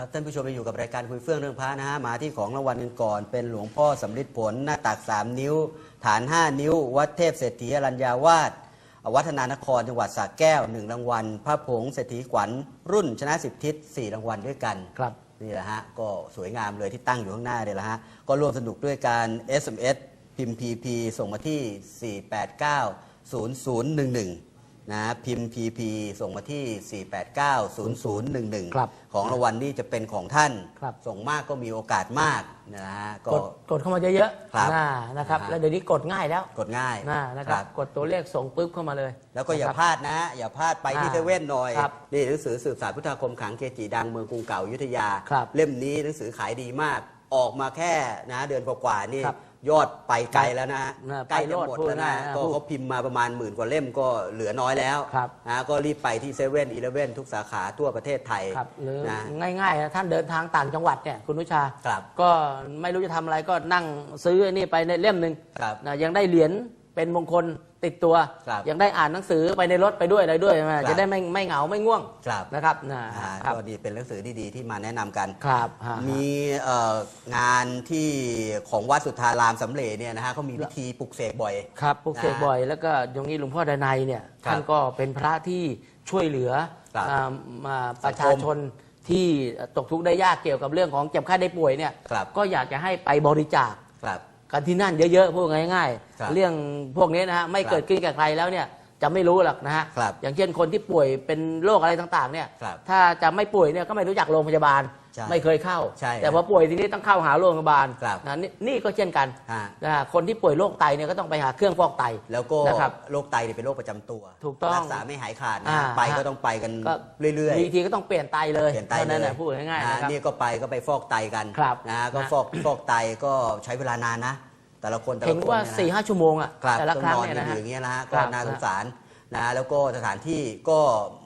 ครับท่านผู้ชมไปอยู่กับรายการคุยเฟื่องเรื่องพระนะฮะมาที่ของรางวัลกันก่อน เป็นหลวงพ่อสำริดผลหน้าตัก 3 นิ้ว ฐาน 5 นิ้ว วัดเทพเศรษฐีอรัญญาวาสวัฒนานครจังหวัดสระแก้ว1รางวัล พระผงเศรษฐีขวัญรุ่นชนะสิบทิศ4รางวัลด้วยกันครับนี่แหละฮะก็สวยงามเลยที่ตั้งอยู่ข้างหน้าเนี่ยแหละฮะก็ร่วมสนุกด้วยการ SMS พิมพ์ PP ส่งมาที่ 489 0011 นะฮะพิมพ์ PP ส่งมาที่ 489 0011 ครับของรางวัลนี่จะเป็นของท่าน ครับ ส่งมากก็มีโอกาสมากนะฮะก็ กดกดเข้ามาเยอะครับๆน่านะครับ นะฮะ แล้วเดี๋ยวนี้กดง่ายแล้วกดง่ายน่านะครับ กดตัวเลขส่งปุ๊บเข้ามาเลย แล้วก็อย่านะครับพลาดนะ อย่าพลาดไปที่อ่าเซเว่นหน่อย ครับนี่หนังสือสืบสารพุทธาคมขังเกจิดังเมืองกรุงเก่าอยุธยา ครับเล่มนี้หนังสือขายดีมาก ออกมาแค่นะเดือนกว่าๆนี่ครับ ยอดไปไกลแล้วนะน่าใกล้ไปโลจะดหมดพูดแล้วนะง่ายๆนะก็พูดเขาพิมพ์มาประมาณหมื่นกว่าเล่มก็เหลือน้อยแล้วครับนะก็รีบไปที่เซเว่นอีเลฟเว่นทุกสาขาทั่วประเทศไทยครับหรือนะง่ายๆนะท่านเดินทางต่างจังหวัดเนี่ยคุณนุชาครับก็ไม่รู้จะทำอะไรก็นั่งซื้อไอ้นี่ไปในเล่มหนึ่งครับนะยังได้เหรียญเป็นมงคล ติดตัว ครับยังได้อ่านหนังสือไปในรถไปด้วยอะไรด้วยนะครับ จะได้ไม่ไม่เหงาไม่ง่วงครับนะครับนะอ่าครับ ก็ดีเป็นหนังสือดีๆที่มาแนะนำกัน ครับฮะมีเอ่องานที่ของวัดสุทธารามสำเร็จเนี่ยนะฮะเขามีพิธีปลุกเสกบ่อย ครับปลุกเสกนะบ่อยแล้วก็ตรงนี้หลวงพ่อดนัยเนี่ยครับท่านก็เป็นพระที่ช่วยเหลือครับอ่ามาประสัชางคมชนที่ตกทุกข์ได้ยากเกี่ยวกับเรื่องของเจ็บไข้ได้ป่วยเนี่ยครับ ก็อยากจะให้ไปบริจาค ครับ กันที่นั่นเยอะๆพูดง่าย ครับ ๆ เรื่องพวกนี้นะฮะไม่ครับเกิดขึ้นกับใครแล้วเนี่ย จะไม่รู้หรอกนะฮะครับอย่างเช่นคนที่ป่วยเป็นโรคอะไรต่างๆเนี่ยครับถ้าจะไม่ป่วยเนี่ยก็ไม่รู้จักโรงพยาบาล ใช่ไม่เคยเข้า ใช่แต่พอป่วยทีนี้ต้องเข้าหาโรงพยาบาลครับนะนี่นี่ก็เช่นกันฮะ นะฮะคนที่ป่วยโรคไตเนี่ยก็ต้องไปหาเครื่องฟอกไต แล้วก็นะครับโรคไตเนี่ยเป็นโรคประจำตัวถูกต้องรัษาไม่หายขาดนะอ่าไปฮะก็ต้องไปกันก็เรื่อยบางทีก็ต้องเปลี่ยนไตเลยๆเปลี่ยนไตท่าเลนั้นยนะพูดง่ายๆนะครับนี่ก็ไปก็ไปฟอกไตกันครับนะก็นะฟอกฟอกไตก็ใช้เวลานานนะ แต่ละคนแต่ละเห็นคนว่าเนี่ยนะสี่ห้าชั่วโมงอะครับแต่ละต้องครั้งนอนเนี่ยกันนะอยู่ฮะ อย่างเงี้ยนะฮะคก็รับน่าสงสารนะแล้วก็สถานที่ก็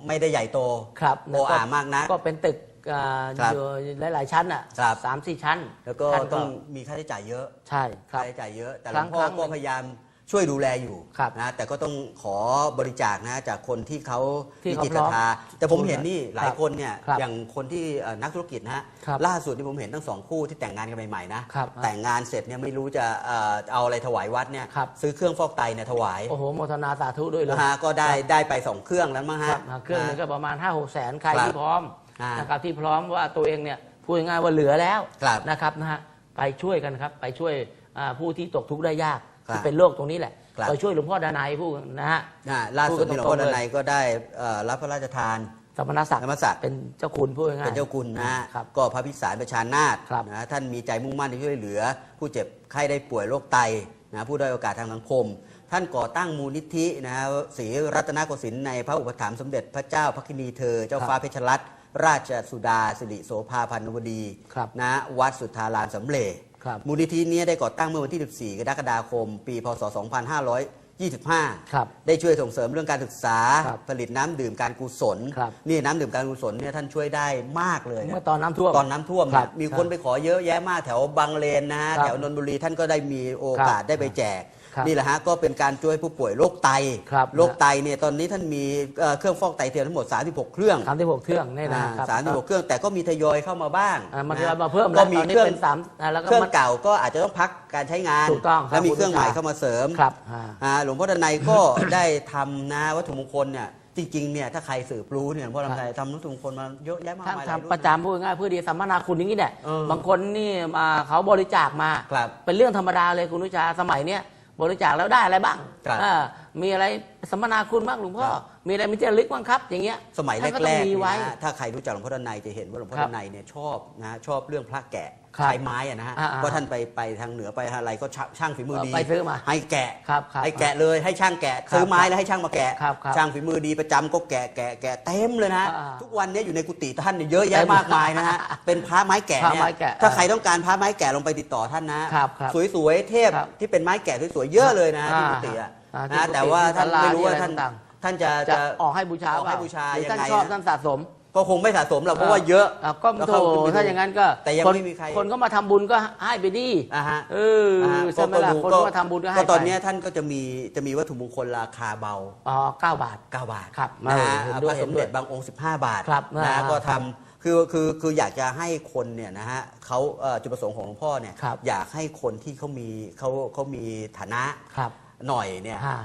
ไม่ได้ใหญ่โตครับโออามากนะ ก็เป็นตึกอ่าครับอยู่หลายๆชั้นอะครับ สามสี่ชั้นแล้วก็ท่านต้องมีค่าใช้จ่ายเยอะ ใช่ครัค่าบ ใช้จ่ายเยอะ แต่หคลรั้วงงพ่อครั้งหนึ่ก็งพยายาม ช่วยดูแลอยู่ครับนะแต่ก็ต้องขอบริจาคนะจากคนที่เขาที่มีเขาจิตพร้อมศรัทธาแต่ผมเห็นนี่หลายครับคนเนี่ยครับอย่างคนที่เอ่อนักธุรกิจนะฮะครับล่าสุดที่ผมเห็นทั้งสองคู่ที่แต่งงานกันใหม่ๆนะครับแต่งงานเสร็จเนี่ยไม่รู้จะเอ่อเอาอะไรถวายวัดเนี่ยครับ ซื้อเครื่องฟอกไตเนี่ยถวายโอ้โหโมทนาสาธุด้วยเลยนะฮะก็ได้ได้ไปสองเครื่องแล้วมั้งคฮะ รับเครื่องนึงก็ประมาณ5 6แสนใครครับที่พร้อมอ่านนะครับที่พร้อมว่าตัวเองเนี่ยพูดง่ายๆว่าเหลือแล้วครับนะครับนะฮะไปช่วยกันครับไปช่วยอ่าผู้ที่ตกทุกข์ได้ยากครับ ที่เป็นโรคตรงนี้แหละครับไปช่วยหลวงพ่อดานายผู้นะฮะ นะล่าสุดที่หลวงพ่อพูดกันตรงๆ ดนัยก็ได้เอ่อรับพระราชทานสมณศักดิ์สมณศักดิ์ เป็นเจ้าคุณพูดง่ายๆเป็นเจ้าคุณนะฮะครับ ก็พระพิสารประชานาถครับนะท่านมีใจมุ่งมั่นที่ช่วยเหลือ ผู้เจ็บไข้ได้ป่วยโรคไตนะผู้ด้อยโอกาสทางสังคม ท่านก่อตั้งมูลนิธินะฮะศรีรัตนโกสินทร์ในพระอุปถัมภ์สมเด็จพระเจ้าพระคินีเธอ เจ้าฟ้าเพชรรัตนราชสุดาสิริโสภาพันวดีครับ นะวัดสุทธารามสำเร็จ ครับมูลนิธินี้ได้ก่อตั้งเมื่อวันที่ 14 กรกฎาคม ปีพศ 2525 ครับได้ช่วยส่งเสริมเรื่องการศึกษา ครับผลิตน้ำดื่มการกุศล ครับนี่น้ำดื่มการกุศลเนี่ยท่านช่วยได้มากเลยนะเมื่อตอนน้ำท่วมตอนน้ำท่วมครัเนี่ยบมีคนไปขอเยอะแยะมากแถวบางเลนนะฮะครับแถวนนทบุรีท่านก็ได้มีโอกาสครับได้ไปแจกครับ นี่แหละฮะก็เป็นการช่วยผู้ป่วยโรคไตครับโรคไตเนี่ยตอนนี้ท่านมีเอ่อเครื่องฟอกไตเทียมทั้งหมด 36 เครื่องสามที่หกเครื่องเนี่ยนะครับสามสิบหกเครื่องแต่ก็มีทยอยเข้ามาบ้างอ่ามันนะฮะมาเพิ่มก็แล้วมีตอนเคนี้รื่องเป็นสามอ่าแล้วก็เครื่องมันเก่าก็อาจจะต้องพักการใช้งานถูกต้องครับแล้วมีเครื่องใหม่คุณเข้ามาเสริมครับอ่าอ่าหลวงพ่อดนัยก็ได้ทำนะวัตถุมงคลเนี่ยจริงๆ เนี่ยถ้าใครสืบรู้เนี่ยหลวงพ่อดนัยทำวัตถุมงคลมาเยอะแยะมากท่านมายหลายรุ่นทำประจำพูดง่ายๆเพื่อดีสัมมนาคุณอย่างนี้เนี่ยเออบางคนนี่มาเขาบริจาคมาครับเป็นเรื่องธรรมดาเลยคุณนุชาสมัยเนี้ย บริจาคแล้วได้อะไรบ้างครับอ่า มีอะไรสัมมนาคุณบ้างหลวงพ่อ ครับ มีอะไรมีเจริญบ้างครับ อย่างเงี้ยสมัยท่านก็แรต้องกๆมีเนี่ยไว้นะถ้าใครรู้จักหลวงพ่อดนัยจะเห็นว่าหลวงพ่อครัดบนัยเนี่ยชอบนะชอบเรื่องพระแกะครับใช้ไม้อะนะฮะอ่าๆเพราะท่านไปไปทางเหนือไปอะไรก็ช่างช่างฝีมือดีไปซื้อมาให้แกะครับครับให้แกะเลยให้ช่างแกะครับซื้อไม้แล้วให้ช่างมาแกะ ครับครับช่างฝีมือดีประจำก็แกะแกะแกะเต็มเลยนะอ่าๆทุกวันนี้อยู่ในกุฏิท่านเนี่ยเยอะแยะเต็มมากมายนะฮะเป็นพระไม้แกะพระเนี่ยไม้แกะถ้าใครต้องการพระไม้แกะลงไปติดต่อท่านนะครับครับสวยๆเทพครับที่เป็นไม้แกะสวยๆเยอะเลยนะฮะที่กุฏิอะอ่าที่ นะกุฏิแต่ว่าท่านที่ศาลาไม่รู้ว่าที่อะไรท่านต่างท่านจะจะออกให้บูชาออกให้เปล่บูชาหรือยังท่านไงชอบนะท่านสะสม ก็คงไม่สะสมหรอกเพราะว่าเยอะอะก็แล้วโถเข้ขึ้นไปดูถ้าอย่างนั้นก็แต่ยังคนไม่มีใครคนก็มาทำบุญก็ให้ไปดิอ่าฮะเอออ่าฮะใช่ไหมล่ะดูคนก็มาทำบุญก็ให้ก็ตอนไปเนี้ยท่านก็จะมีจะมีวัตถุมงคลราคาเบาอ๋อเก้าบาท9บาทครับนะฮะเห็นพด้วยระสมเด็จบางองค์15บาทครับนะฮะอ่าก็ทำคือคือคืออยากจะให้คนเนี่ยนะฮะเขาเอ่อจุดประสงค์ของหลวงพ่อเนี่ยครับอยากให้คนที่เขามีเขาเขามีฐานะครับ หน่อยเนี่ยอ่า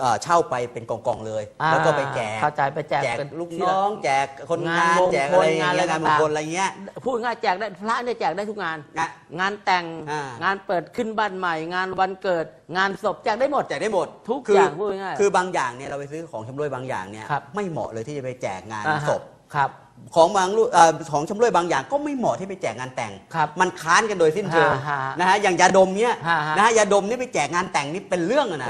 เอ่อเช่าไปเป็นกองๆเลย อ่าแล้วก็ไปแจกเข้าใจไปแจกแจกเป็นลูกที่ละน้อง แจกคนงางานนมงคลแจกอะไรอย่างงานอะไรเงี้ยงานมงต่างๆ คลอะไรเงี้ย พูดง่ายแจกได้พระเนี่ยแจกได้ทุกงานงานงานแต่งอ่างงานเปิดขึ้นบ้านใหม่ งานวันเกิด งานศพแจกได้หมด แจกได้หมดทุกคือย่างพูดง่ายๆคือบางอย่างเนี่ยเราไปซื้อของชำร่วยบางอย่างเนี่ยครับ ไม่เหมาะเลยที่จะไปแจกงานอ่าฮะศพ ครับ ของบางรุ่นเอ่อของชำร่วยบางอย่างก็ไม่เหมาะที่ไปแจกงานแต่ง ครับมันค้านกันโดยสิ้นเชิงฮะฮะนะฮะอย่างยาดมเนี่ยฮะฮะ นะฮะยาดมนี่ไปแจกงานแต่งนี่เป็นเรื่องอะนะ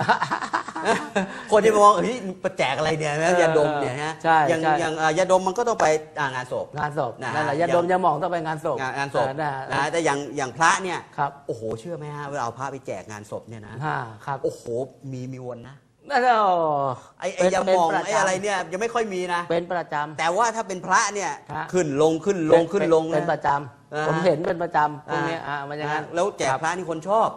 คนที่มองเฮ้ยไปแจกอะไรเนี่ยนะยาดมเนี่ยฮะใช่อย่างใช่ อย่างเอ่อยาดมมันก็ต้องไปอ่างานศพ งานศพนะฮะนั่นแหละยาอย่างดมยาหมองต้องไปงานศพงานงานศพเออนะนะฮะแต่อย่างอย่างพระเนี่ย ครับโอ้โห เชื่อไหมฮะเวลาเอาพระไปแจกงานศพเนี่ยนะฮ่าครับ โอ้โห มีมีวนนะ นั่นแหละไอ้ไอ้ยาหมองไอ้อะไรเนี่ยยังไม่ค่อยมีนะ เป็นประจำ แต่ว่าถ้าเป็นพระเนี่ยฮะ ขึ้นลงขึ้นลงขึ้นลง เป็นนะประจอ่าำผมเห็นเป็นประจำพวกเนี้ยอ่ามันอย่างนั้นแล้วแจกครับพระนี่คนชอบ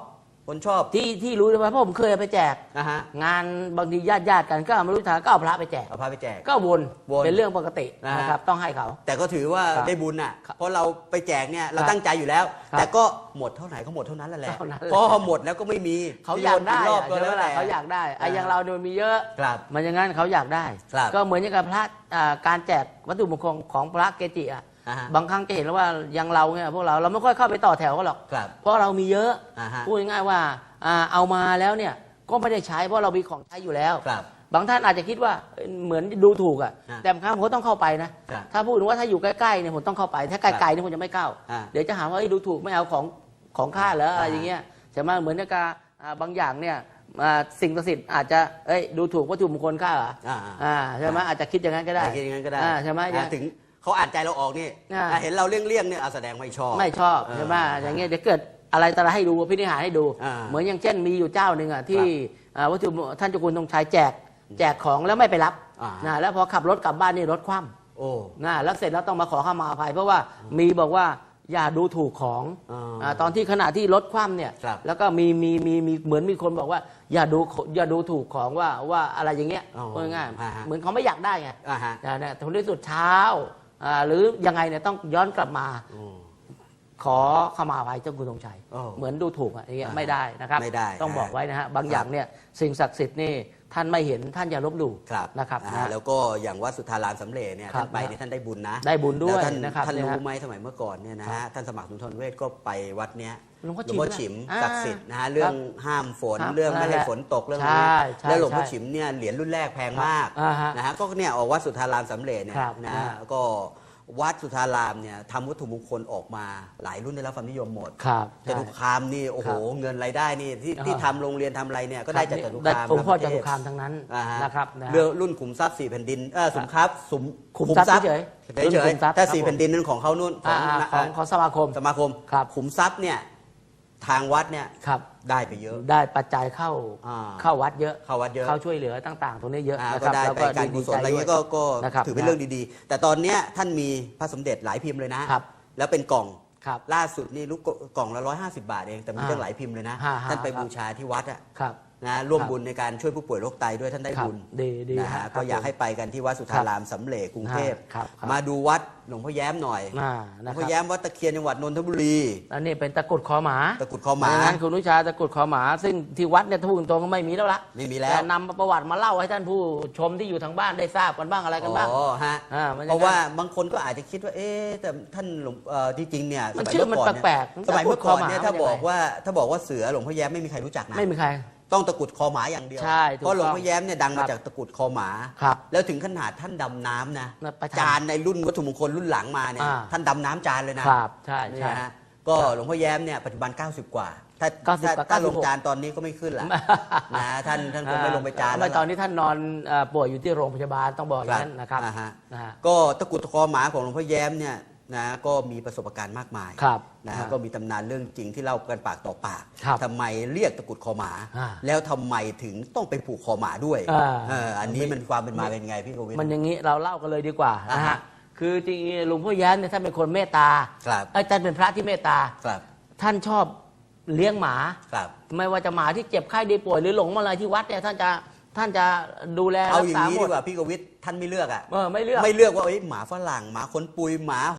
คนชอบที่ที่รู้เลยว่าเพราะผมเคยเอาไปแจก นะฮะงานบางทีญาติญาติๆกันก็เอาไม่รู้ทางก็เอาพระไปแจก เอาพระไปแจก ก็วนวนเป็นเรื่องปกตินะฮะ นะครับ ต้องให้เขา แต่ก็ถือว่าครับได้บุญอะครับเพราะเราไปแจกเนี่ยเราครับตั้งใจอยู่แล้ว ครับแต่ก็หมดเท่าไหร่ก็หมดเท่านั้นแหละแหละเท่านั้นแหละ เพราะหมดแล้วก็ไม่มีเขาอยากได้รอบอะก็ใช่ไหมแล้วล่ะแต่เขาอยากได้ไอ้อ่าอย่างเราเนี่ยมันมีเยอะ ครับ มันอย่างนั้นเขาอยากได้ ครับก็เหมือนอย่างกับพระอ่าการแจกวัตถุมงคลของพระเกจิอะ อ่าฮะบางครั้งจะเห็นแล้วว่าอย่างเราเนี่ยพวกเราเราไม่ค่อยเข้าไปต่อแถวกันหรอก ครับเพราะเรามีเยอะ อ่าฮะพูดง่ายๆว่าอ่าเอามาแล้วเนี่ยก็ไม่ได้ใช้เพราะเรามีของใช้อยู่แล้ว ครับบางท่านอาจจะคิดว่าเอ้ยเหมือนดูถูกอะอ่าแต่บางครั้งผมก็ต้องเข้าไปนะ ครับถ้าพูดถึงว่าถ้าอยู่ใกล้ๆเนี่ยผมต้องเข้าไป ถ้าไกลๆเนี่ยผมจะไม่เข้า อ่าเดี๋ยวจะหาว่าเอ้ยดูถูกไม่เอาของของข้าเหรออะไรอ่า อย่างเงี้ยใช่ไหมเหมือนกับอ่าบางอย่างเนี่ยอ่าสิ่งศักดิ์สิทธิ์อาจจะเอ้ยดูถูกวัตถุมงคลข้าเหรออ่าอ่าใช่ไหมอาจจะคิดอย่างนั้นก็ได้คิดอย่างนั้นก็ได้อ่าใช่ไหมอ่าถึง เขาอ่านใจเราออกนี่อ่า อ่าเห็นเราเลี่ยงๆเนี่ยเอาแสดงไม่ชอบ ไม่ชอบเออใช่ไหมอย่างเงี้ยเดี๋ยวเกิดอะไรต่ออะไรให้ดูพินิหารให้ดู อ่าเหมือนอย่างเช่นมีอยู่เจ้าหนึ่งอะที่อ่าวัตถุมงท่านเจ้าคุณธงชัยแจก แจกของแล้วไม่ไปรับอ่านะแล้วพอขับรถกลับบ้านนี่รถคว่ำ โอ้ นะแล้วเสร็จแล้วต้องมาขอขมาอภัย เพราะว่ามีบอกว่าอย่าดูถูกของอ่าอาตอนที่ขณะที่รถคว่ำเนี่ยครับแล้วก็มีมีมีมีเหมือนมีคนบอกว่า อย่าดูอย่าดูถูกของว่าว่าอะไรอย่างเงี้ยอ๋อพูดง่ายอ่าฮะๆเหมือนเขาไม่อยากได้ไงอ่าฮะ นะนะทนที่สุดเช้าอ่า หรือยังไงเนี่ยต้องย้อนกลับมาโอ้ขอขมาอภัยเจ้าคุณธงชัยอ๋อเหมือนดูถูกอะอย่างเงี้ยอ่าไม่ได้นะครับ ไม่ได้ต้องอ่าบอกไว้นะฮะบางอย่างเนี่ยสิ่งศักดิ์สิทธิ์นี่ ท่านไม่เห็นท่านอย่าลบหลู่ครับนะครับอ่านะฮะแล้วก็อย่างวัดสุทธารามสำเร็จเนี่ยครับท่านไปเนี่ยท่านได้บุญนะได้บุญด้วยแล้วท่านนะครับท่านเนี่ยรู้ฮะไหมสมัยเมื่อก่อนเนี่ยนะฮะท่านสมัครสุนทรเวชก็ไปวัดเนี้ยหลวงพ่อหลวงพ่อฉิฉิมมนะศักดิ์สิทธิ์นะฮะอ่าเรื่องห้ามฝนครับเรื่องไม่ให้นั่นแหละฝนตกเรื่องใช่นี้ใช่แล้วหลวงพ่อใช่ฉิมเนี่ยเหรียญรุ่นแรกแพงมากอ่าฮะนะฮะก็เนี่ยออกวัดสุทธารามสำเร็จเนี่ยครับนะอ่าฮะก็ วัดสุทธารามเนี่ยทำวัตถุมงคลออกมาหลายรุ่นได้รับความนิยมหมดครับจตุคามนี่โอ้โหครับเงินรายได้นี่ที่อ่าที่ทำโรงเรียนทำอะไรเนี่ยก็ได้จากจตุได้คามองค์พ่อทั้จงประตุเทศคามทั้งนั้นอ่าฮะนะครับนะฮะเรื่องรุ่นขุมทรัพย์สี่แผ่นดินเออขุมทรัพย์สุมขุมทรัพย์เฉยๆเฉยรุ่นขุมทรัพย์ๆถ้าครับสี่ผมแผ่นดินนั้นของเขานู่นขอ่าองอ่าของของสมาคมสมาคมครับขุมทรัพย์เนี่ย ทางวัดเนี่ยครับ ได้ไปเยอะ ได้ปัจจัยเข้าอ่าเข้าวัดเยอะเข้าวัดเยอะ เข้าช่วยเหลือต่างๆตรงนี้เยอะอ่านะคก็รับได้แล้วไปการกุศลอะไรเงี้ยก็ก็นะครับถือเป็นเรื่องดีๆ แต่ตอนเนี้ยท่านมีพระสมเด็จหลายพิมพ์เลยนะ ครับแล้วเป็นกล่อง ครับ ล่าสุดนี่ลูกกล่องละร้อยห้าสิบาทเอง แต่มีอ่าตั้งหลายพิมพ์เลยนะฮ่าฮ่าท่านไปครับ บูชาที่วัดอะ ครับ นะร่วมครับบุญในการช่วยผู้ป่วยโรคไตด้วยท่านได้ครับบุญดีดีนะฮะฮะครับก็อยากผมให้ไปกันที่วัดสุทธารามสำเร็จกรุงเทพครับครับมาดูวัดหลวงพ่อแย้มหน่อยอ่าหลวนะงคพ่อรับแย้มวัดตะเคียนจังหวัดนนทบุรีอันนี้เป็นตะกรุดคอหมาตะกรุดคอหมาดังนั้นคุณนุชาตะกรุดคอหมา ซึ่งที่วัดเนี่ยพูดตรงๆก็ไม่มีแล้วละไม่มีแล้วแต่นำประวัติมาเล่าให้ท่านผู้ชมที่อยู่ทางบ้านได้ทราบกันบ้างอะไรกันบ้างอ๋อฮะอ่ามันยังไงเพราะว่าบางคนก็อาจจะคิดว่าเอ๊ะแต่ท่านหลวงเอ่อจริงๆเนี่ยมันสยชื่อมันเยแปลกๆสมัยเมื่อก่อนเนี่ยตะกรุดคอหมาถ้าบอกมันยังไงว่าถ้าบอกว่าเสือหลวงพ่อแย้มไม่มีใครรู้จักนะไม่มีใคร ต้องตะกรุดคอหมาอย่างเดียว ใช่ถูกเพราะหลวงต้องพ่อแย้มเนี่ยดังครัมาบจากตะกรุดคอหมา ครับแล้วถึงขนาดท่านดำน้ำนะนะประจำจานในรุ่นวัตถุมงคลรุ่นหลังมาเนี่ยอ่า ท่านดำน้ำจานเลยนะครับ ใช่เนี่ใช่ยฮะก็หลวงพ่อแย้มเนี่ยปัจจุบัน 90 กว่า ถ้า90ถ้ากว่าถ้าลง96 จานตอนนี้ก็ไม่ขึ้นละนะท่านท่านคงไม่ลงไปจานไม่แล้วตอล่ะนนี้ท่านนอนเอ่อป่วยอยู่ที่โรงพยาบาลต้องบอกอย่างนั้นนะครับอ่าฮะ นะฮะ ก็ตะกรุดคอหมาของหลวงพ่อแย้มเนี่ย นะก็มีประสบการณ์มากมายครับนะอ่าก็มีตำนานเรื่องจริงที่เล่ากันปากต่อปากครับทำไมเรียกตะกรุดคอหมา อ่าแล้วทำไมถึงต้องไปผูกคอหมาด้วยอ่า เอออันนี้มันความเป็นมาเป็นไงพี่โกวิทมันอย่างนี้เราเล่ากันเลยดีกว่านะอ่าฮะฮะคือจริงๆหลวงพ่อแย้มเนี่ยท่านเป็นคนเมตตาครับ เอ้ยท่านเป็นพระที่เมตตา ครับท่านชอบเลี้ยงหมา ครับ ไม่ว่าจะหมาที่เจ็บไข้ได้ป่วยหรือหลงมาอะไรที่วัดเนี่ยท่านจะท่านจะดูแลเอารัอกย่าษางนี้หมดีด กว่าพี่กวิทย์ท่านไม่เลือกอะเออไม่เลือก ไม่เลือกว่าเอ้ยหมาฝรั่งหมาขนปุยหมา